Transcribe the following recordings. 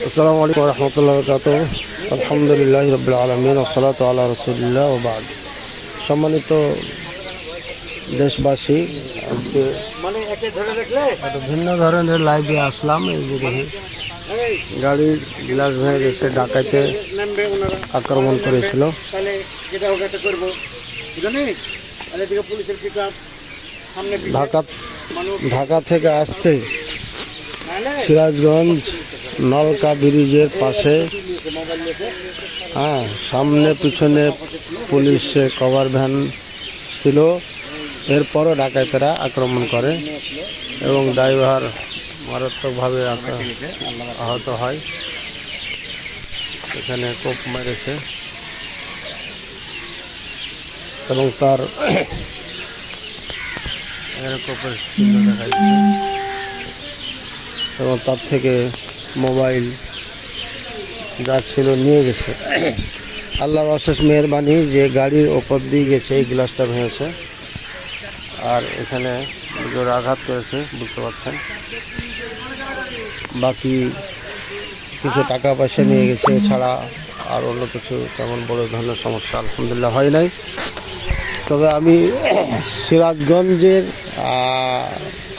আসসালামু আলাইকুম রহমতুল্লাহ বরকাত আলহামদুলিল্লাহ রবিল আলমিন ওসলাত আল্লাহ রসুলিল্লাহ ওবাদ সম্মানিত দেশবাসী, আজকে ভিন্ন ধরনের লাইভে আসলাম, এই যে দেখি। গাড়ির গ্লাস ভেঙে গেছে ডাকাইতে আক্রমণ করেছিল। ঢাকা ঢাকা থেকে আসতে সিরাজগঞ্জ নলকা ব্রিজের পাশে হ্যাঁ সামনে পিছনে পুলিশে কভার ভ্যান ছিল। এরপরও ডাকাতেরা আক্রমণ করে এবং ড্রাইভার মারাত্মকভাবে আহত হয়। এখানে কোপ মেরেছে। এবং তার কোপের দেখা এবং তার থেকে মোবাইল যা ছিল নিয়ে গেছে। আল্লাহর অশেষ মেহরবানি যে গাড়ির ওপর দিয়ে গেছে, এই গ্লাসটা ভেঙেছে। আর এখানে জোরে আঘাত করেছে, বুঝতে পারছেন। বাকি কিছু টাকা পয়সা নিয়ে গেছে, এছাড়া আর অন্য কিছু তেমন বড় ধরনের সমস্যা আলহামদুলিল্লাহ হয় নাই। তবে আমি সিরাজগঞ্জের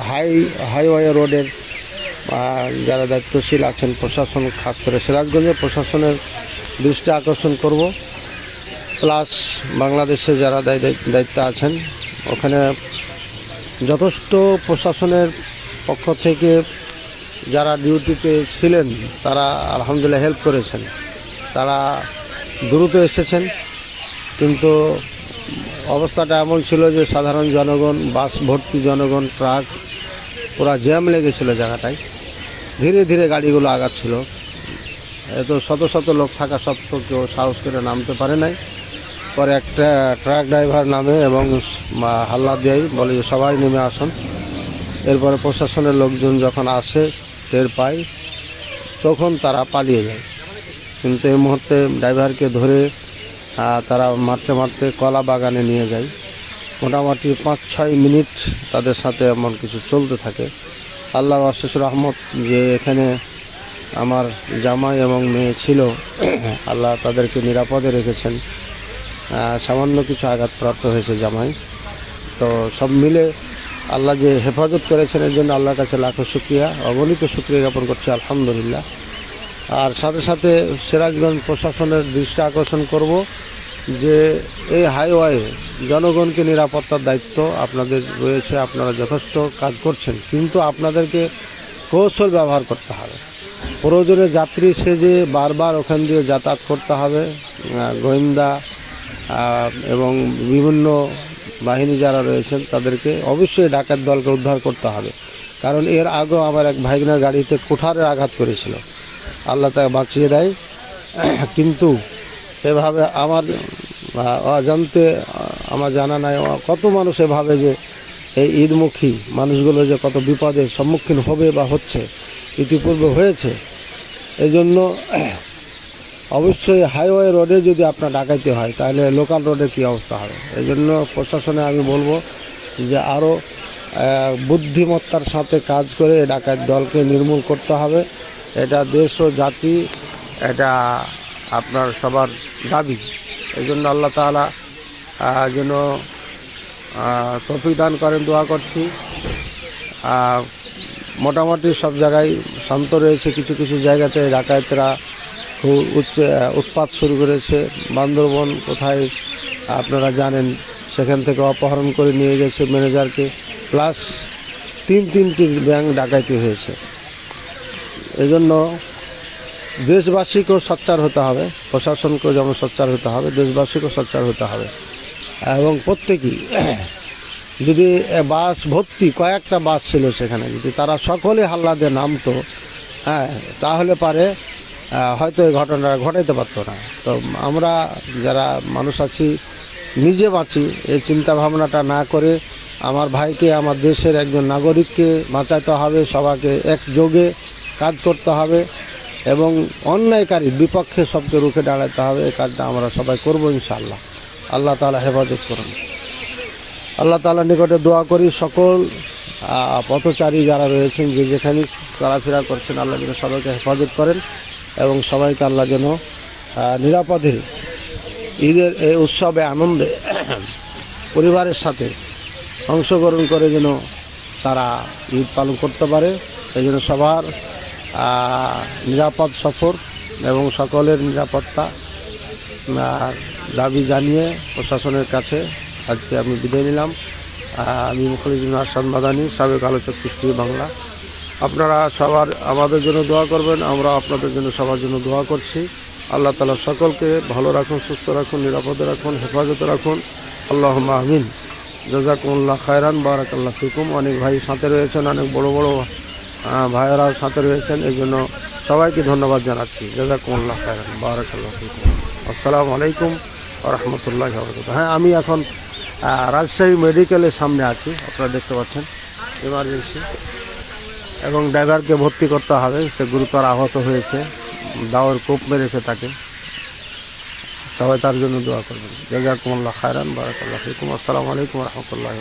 হাই, হাইওয়ে রোডের আহ, যারা দায়িত্বশীল আছেন প্রশাসন খাস করে সিরাজগঞ্জের প্রশাসনের দৃষ্টি আকর্ষণ করব। প্লাস বাংলাদেশে যারা দায়- দায়- দায়িত্বে আছেন ওখানে যথেষ্ট প্রশাসনের পক্ষ থেকে যারা ডিউটিতে ছিলেন তারা আলহামদুলিল্লাহ হেল্প করেছেন। তারা দ্রুত এসেছেন কিন্তু অবস্থাটা এমন ছিল যে সাধারণ জনগণ বাস ভর্তি জনগণ ট্রাক পুরা জ্যাম লেগেছিল জায়গাটায়। ধীরে ধীরে গাড়িগুলো আগাচ্ছিল। এত শত শত লোক থাকা সত্ত্বেও কেউ সাহস করে নামতে পারে নাই। পরে একটা ট্রাক ড্রাইভার নামে এবং হাল্লা দেয় বলে, যে সবাই নেমে আসুন। এরপরে প্রশাসনের লোকজন যখন আসে, টের পায়, তখন তারা পালিয়ে যায়। কিন্তু এই মুহূর্তে ড্রাইভারকে ধরে তারা মারতে মারতে কলা বাগানে নিয়ে যায়। মোটামুটি পাঁচ ছয় মিনিট তাদের সাথে এমন কিছু চলতে থাকে। আল্লাহ আশিস রহমত যে এখানে আমার জামাই এবং মেয়ে ছিল। আল্লাহ তাদেরকে নিরাপদে রেখেছেন। সামান্য কিছু আঘাতপ্রাপ্ত হয়েছে জামাই। তো সব মিলে আল্লাহ যে হেফাজত করেছেন এর জন্য আল্লাহর কাছে লাখো শুক্রিয়া, অগণিত শুক্রিয়া জ্ঞাপন করছি, আলহামদুলিল্লাহ। আর সাথে সাথে সিরাজগঞ্জ প্রশাসনের দৃষ্টি আকর্ষণ করব। যে এই হাইওয়ে জনগণকে নিরাপত্তার দায়িত্ব আপনাদের রয়েছে, আপনারা যথেষ্ট কাজ করছেন। কিন্তু আপনাদেরকে কৌশল ব্যবহার করতে হবে। প্রয়োজনে যাত্রী সেজে বারবার ওখান দিয়ে যাতায়াত করতে হবে। গোয়েন্দা এবং বিভিন্ন বাহিনী যারা রয়েছেন, তাদেরকে অবশ্যই ডাকাত দলকে উদ্ধার করতে হবে। কারণ এর আগেও আমার এক ভাইগনার গাড়িতে কুঠারে আঘাত করেছিল। আল্লাহ তাকে বাঁচিয়ে দেয়। কিন্তু এভাবে আমার অজান্তে আমার জানা নাই কত মানুষ এভাবে যে এই ঈদমুখী মানুষগুলো যে কত বিপদের সম্মুখীন হবে বা হচ্ছে, ইতিপূর্বে হয়েছে। এই জন্য অবশ্যই হাইওয়ে রোডে যদি আপনার ডাকাইতে হয়, তাহলে লোকাল রোডে কি অবস্থা হবে? এই জন্য প্রশাসনে আমি বলব যে আরও বুদ্ধিমত্তার সাথে কাজ করে ডাকাত দলকে নির্মূল করতে হবে। এটা দেশ ও জাতি, এটা আপনার সবার দাবি। এই জন্য আল্লাহ তালা যেন তৌফিক দান করেন, দোয়া করছি। মোটামুটি সব জায়গায় শান্ত রয়েছে, কিছু কিছু জায়গাতে ডাকাতেরা খুব উচ্চ উৎপাত শুরু করেছে। বান্দরবন কোথায় আপনারা জানেন, সেখান থেকে অপহরণ করে নিয়ে গেছে ম্যানেজারকে। প্লাস তিন তিনটি ব্যাংক ডাকাইতি হয়েছে। এজন্য দেশবাসীকেও সচ্চার হতে হবে, প্রশাসনকেও যেমন সোচ্চার হতে হবে, দেশবাসীকেও সচ্চার হতে হবে। এবং প্রত্যেকেই যদি বাস ভর্তি, কয়েকটা বাস ছিল সেখানে, যদি তারা সকলে হাল্লা দিয়ে নামতো হ্যাঁ তাহলে পারে হয়তো এই ঘটনাটা ঘটাইতে পারতো না। তো আমরা যারা মানুষ আছি, নিজে বাঁচি, এই চিন্তা ভাবনাটা না করে আমার ভাইকে, আমার দেশের একজন নাগরিককে বাঁচাতে হবে, সবাইকে একযোগে কাজ করতে হবে। এবং অন্যায়কারী বিপক্ষে সবকে রুখে দাঁড়াতে হবে, এই কাজটা আমরা সবাই করব ইনশাল্লাহ আল্লাহ তালা হেফাজত করুন। আল্লাহ তালার নিকটে দোয়া করি সকল পথচারী যারা রয়েছেন, যে যেখানে চলাফেরা করছেন, আল্লাহ যেন সবাইকে হেফাজত করেন এবং সবাইকে আল্লাহ যেন নিরাপদে ঈদের এই উৎসবে, আনন্দে পরিবারের সাথে অংশগ্রহণ করে যেন তারা ঈদ পালন করতে পারে। এই জন্য সবার নিরাপদ সফর এবং সকলের নিরাপত্তা দাবি জানিয়ে প্রশাসনের কাছে আজকে আমি বিদায় নিলাম। আমি মুখলিজুল আসাদ মাদানী, সাবেক আলোচক কৃষ্টি বাংলা। আপনারা সবার আমাদের জন্য দোয়া করবেন, আমরা আপনাদের জন্য সবার জন্য দোয়া করছি। আল্লাহ তালা সকলকে ভালো রাখুন, সুস্থ রাখুন, নিরাপদে রাখুন, হেফাজতে রাখুন। আল্লাহ আমিন। জাজাকুল্লাহ খায়রান, বারাকাল্লাহ ফিকুম। অনেক ভাই সাথে রয়েছেন, অনেক বড় বড় আহ, ভাইয়েরা সাথে রয়েছেন এই জন্য সবাইকে ধন্যবাদ জানাচ্ছি। জাজাকুল্লাহ খায়রান বারাকাল্লাহ আসসালামু আলাইকুম রহমতুল্লাহ হ্যাঁ আমি এখন রাজশাহী মেডিকেলের সামনে আছি আপনারা দেখতে পাচ্ছেন এমার্জেন্সি এবং ড্রাইভারকে ভর্তি করতে হবে সে গুরুতর আহত হয়েছে দাওয়ার কোপ মেরেছে তাকে। সবাই তার জন্য দোয়া করবেন। জাজাকুমুল্লাহ খায়রান বারাকাল্লাহ আসসালামু আলাইকুম রহমতুল্লাহ